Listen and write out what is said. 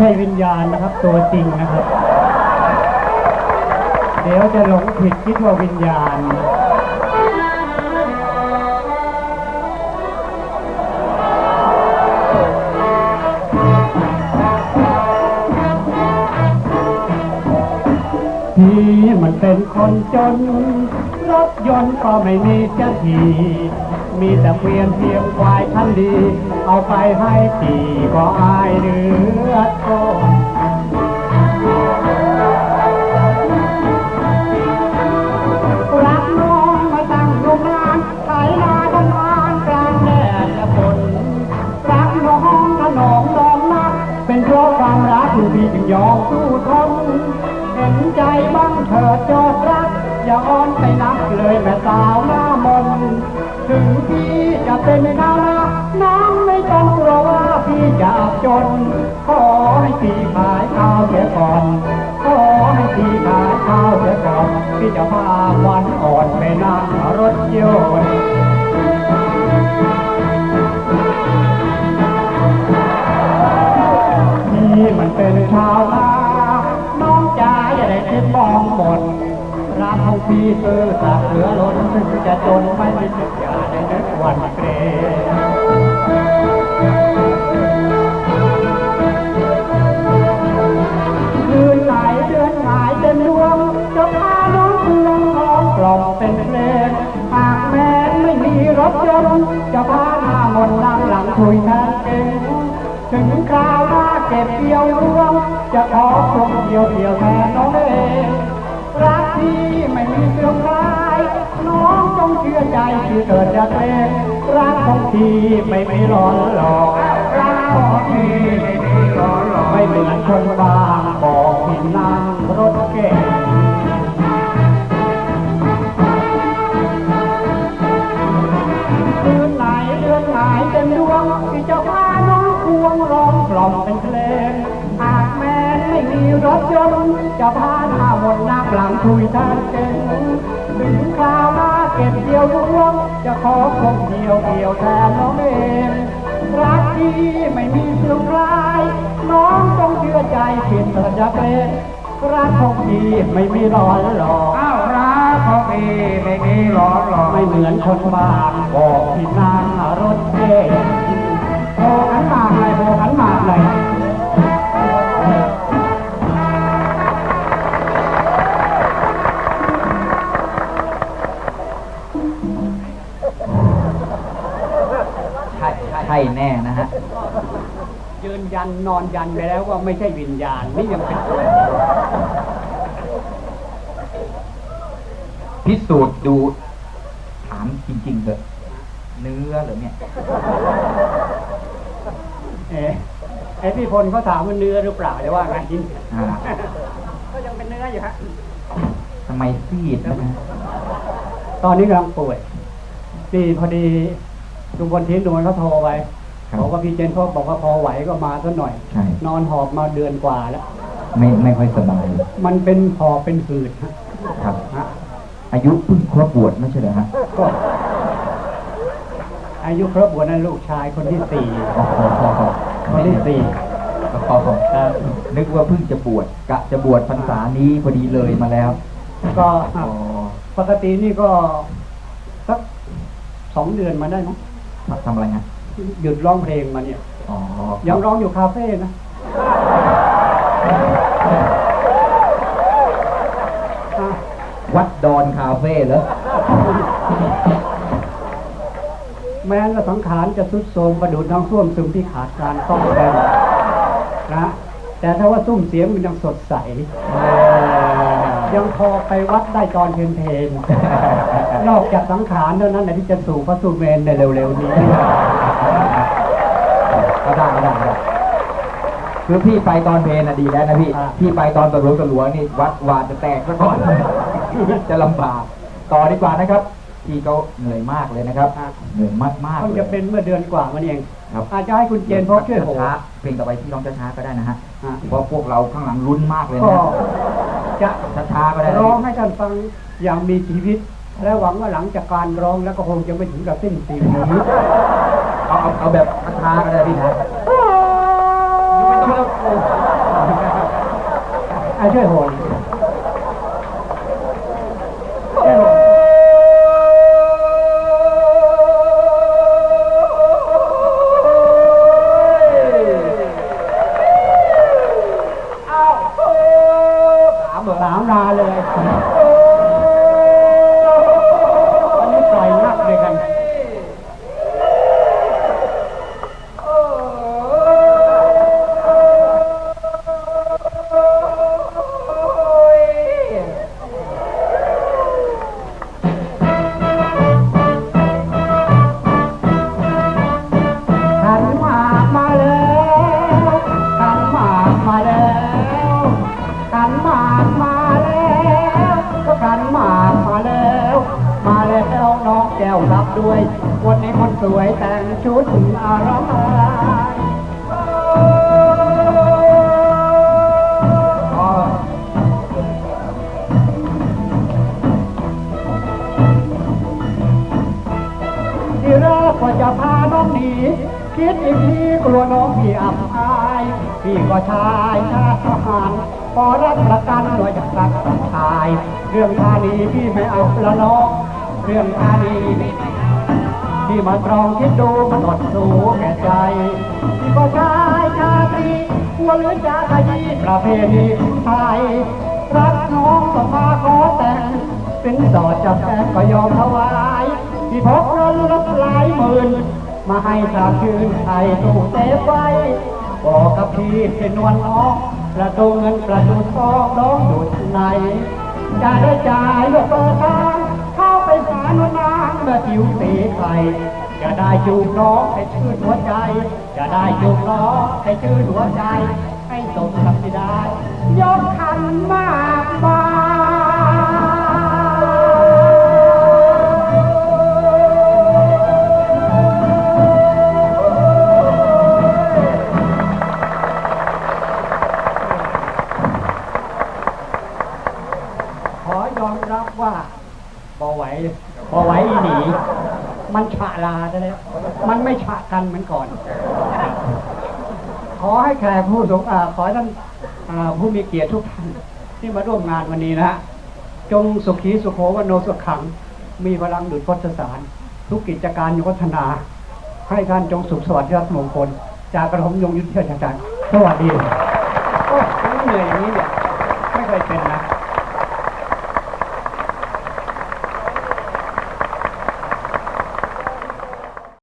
ช่วิญญาณนะครับ ตัวจริงนะครับ เดี๋ยวจะหลงผิดคิดว่าวิญญาณ ก็ไม่มีเจะที มีแต่เปลี่ยนเพียงควายคันดี เอาไปให้ทีก็อายเดือดโนรักน้องมาตั้งโรงงานขายนาทำงานกลางแดดและฝนรักน้องถนอมน้องนัก เป็นเพราะความรักที่พี่จึงยอมสู้ทนเห็นใจบ้างเถิดจอ อย่าอ่อนไปนักเลยแม่สาวหน้ามนถึงพี่จะเป็นดาราน้องไม่ต้องกลัวว่าพี่จะจน ขอให้พี่ขายข้าวเสียก่อน ขอให้พี่ขายข้าวเสียก่อนพี่จะพาวันอ่อนไปนั่งรถยนต์พี่มันเป็นชา รักของพี่ซื่อสัตย์เหลือล้นถึงจะจนไม่มีสิทธิ์อย่าได้นึกหวันเกรงคืนไหนเดือนหายเต็มดวงจะพาน้องเพื่องน้องกล่อมเป็นเลงหากแม้ไม่มีรถยนต์จะพาหน้ามนนั่งหลังคุยแทนเก่งถึงคราวหน้าเก็บเกี่ยวรวงจะขอคงเดียวเดียวแทนน้องเอง รักที่ไม่มีเสื่อมคลาย น้องจงเชื่อใจที่เกิดจากเองรักของพี่ไม่มีร้อนหลอกรักของพี่ไม่มีร้อนหลอกไม่เหมือนคนบางบอกพี่นั่งรถเก่งคืนไหนเดือนหายเต็มดวงที่จะพาน้องควงร้องกล่อมเป็นเพลงหากแม้นไม่มีรถยนต์จะพา หน้ามนต์นักหลังคุยทานเก่งถึงคราวหน้าเก็บเกี่ยวรวงจะขอคงเดียวเดียวแทนน้องเองรักที่ไม่มีเสื่อมคลาย น้องต้องเชื่อใจผิดสัญญาเป็นรักของพี่ไม่มีร้อนหลอกอ้าวรักของพี่ไม่มีหลอนหลอกไม่เหมือนคนบ้านบอกที่นั่งรถเก๋งโผขันหมากเลยโผขันหมา ช่ใช่แน่นะฮะยืนยันนอนยันไปแล้วว่าไม่ใช่วิญญาณนี่ยังเป็นตัวพิสูจน์ดูถามจริงๆเถอะเนื้อเหรอเนี่ยเอ๊ะไอ้พี่พลเขาถามว่าเนื้อหรือเปล่าจะว่าไงอ่าก็ยังเป็นเนื้ออยู่ฮะทำไมซีดนะฮะตอนนี้กำลังป่วยนี่พอดี ลุงพลทิ้นลุงพลเขาโทรไปครับ บอกว่าพี่เจนเขาบอกว่าพอไหวก็มาสักหน่อย ใช่ นอนหอบมาเดือนกว่าแล้ว ไม่ไม่ค่อยสบายมันเป็นหอบเป็นหืดฮะครับ ฮะอายุเพิ่งครบบวชไม่ใช่เหรอฮะก็อายุครบบวชนั้นลูกชายคนที่สี่อ๋ออ๋ออ๋อคนที่สี่อ๋อครับ นึกว่าเพิ่งจะบวชกะจะบวชพรรษานี้พอดีเลยมาแล้วก็ อ๋อปกตินี่ก็สักสองเดือนมาได้มั้ง ทำอะไรฮะหยุดร้องเพลงมาเนี่ยอ๋อยังร้องอยู่คาเฟ่นะอะวัดดอนคาเฟ่เหรอแม้ว่าสังขารจะทรุดโทรมประดุดน้องส้วมซึมที่ขาดการซ่อมแซมนะแต่ถ้าว่าซุ้มเสียงมันยังสดใส ยังพอไปวัดได้ตอนเพลนเพลนนอกจากสังขารเท่านั้นแหละที่จะสู่พระสุเมนในเร็วๆนี้ก็ได้ก็ได้ก็ได้คือพี่ไปตอนเพลน่ะดีแล้วนะพี่อ่าพี่ไปตอนตะหลวงตะหลวงนี่วัดวาจะแตกซะก่อน จะลำบาก ต่อดีกว่านะครับ พี่เขาเหนื่อยมากเลยนะครับ เหนื่อยมากมากๆเพิ่งเลยจะเป็นเมื่อเดือนกว่ามันเองครับอาจจะให้คุณเจนพบช่วยโหช้าๆเพลงต่อไปที่ร้องช้าๆก็ได้นะฮะอะเพราะพวกเราข้างหลังลุ้นมากเลยก็นะ จะช้าๆก็ได้นะร้องพี่ให้ท่านฟังอย่างมีชีวิต และหวังว่าหลังจากการร้องแล้วก็คงจะไม่ถึงกับสิ้นชีวิตเอาเอาเอาแบบช้าๆก็ได้พี่นะไม่ต้องแล้วโอ้อะช่วยโหน ด้วยวันนี้คนสวยแต่งชุดอารมอ๋อที่แรกว่าจะพาน้องหนีคิดอีกทีกลัวน้องพี่อับอายพี่ก็ชายชาติทหารพอรับประกันโดยจากรักกับชาย เรื่องท่านี้พี่ไม่เอาละน้องเรื่องท่านี้พี่ม ที่มาตรองคิดดูมันอดสูแก่ใจพี่ก็ชายชาตรีกลัวหรือจะขยี้ประเพณีไทยรักน้องต้องมาขอแต่งเป็นสอดจับแฟนก็ยอมถวายพี่พกเงินรับหลายหมื่นมาให้สาคืนไทยตู้เซฟไว้บอกกับพี่เป็นนวลน้องประตูเงินประตูทองน้องอยู่ไหนจะได้จ่ายยกเปิดทางเข้าไปหา นุนางเมื่อผิวสีไทยจะได้จูบน้องให้ชื่นหัวใจ จะได้จูบน้องให้ชื่นหัวใจ ให้สมกับที่ได้ยกขันมากมา มันไม่ฉะกันเหมือนก่อน ขอให้แขกผู้สงอาขอให้ท่านผู้มีเกียรติทุกท่านที่มาร่วมงานวันนี้นะฮะจงสุขีสุโขวโนสุขขัง มีพลังดุจพจสาร ทุกกิจการยพัฒนา ให้ท่านจงสุขสวัสดิ์รัตมงคล จากกระผมยงยุทธเทศจันทร์สวัสดีโอ้ยเหนื่อยอย่างนี้เนี่ยไม่เคยเป็นนะ